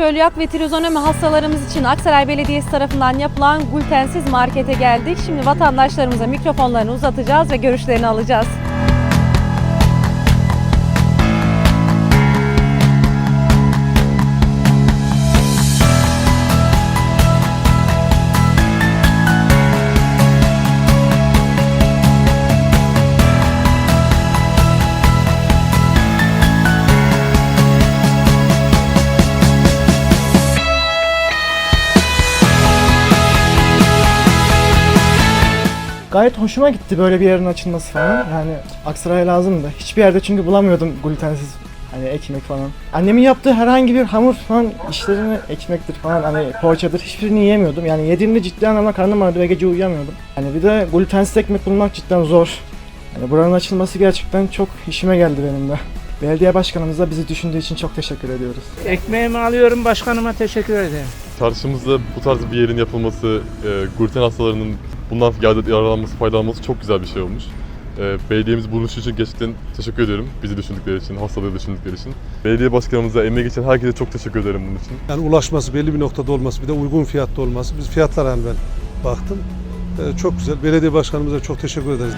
Çölyak ve trizonomi hastalarımız için Aksaray Belediyesi tarafından yapılan glutensiz markete geldik. Şimdi vatandaşlarımıza mikrofonlarını uzatacağız ve görüşlerini alacağız. Gayet hoşuma gitti böyle bir yerin açılması falan. Yani Aksaray lazımdı. Hiçbir yerde çünkü bulamıyordum glutensiz hani ekmek falan. Annemin yaptığı herhangi bir hamur falan işlerini ekmektir falan hani poğaçadır hiçbirini yiyemiyordum. Yani yediğimde ciddi anlamda karnım ağrıdı ve gece uyuyamıyordum. Hani bir de glutensiz ekmek bulmak cidden zor. Hani buranın açılması gerçekten çok işime geldi benim de. Belediye başkanımıza bizi düşündüğü için çok teşekkür ediyoruz. Ekmeğimi alıyorum başkanıma teşekkür ederim. Çarşımızda bu tarz bir yerin yapılması, e, gluten hastalarının bundan yararlanması, faydalanması çok güzel bir şey olmuş. E, belediyemiz bunun için gerçekten teşekkür ediyorum. Bizi düşündükleri için, hastalığı düşündükleri için. Belediye başkanımıza, emeği geçen herkese çok teşekkür ederim bunun için. Yani ulaşması belli bir noktada olması bir de uygun fiyatta olması. Biz fiyatlara ben baktım. Ee, çok güzel. Belediye başkanımıza çok teşekkür ederiz.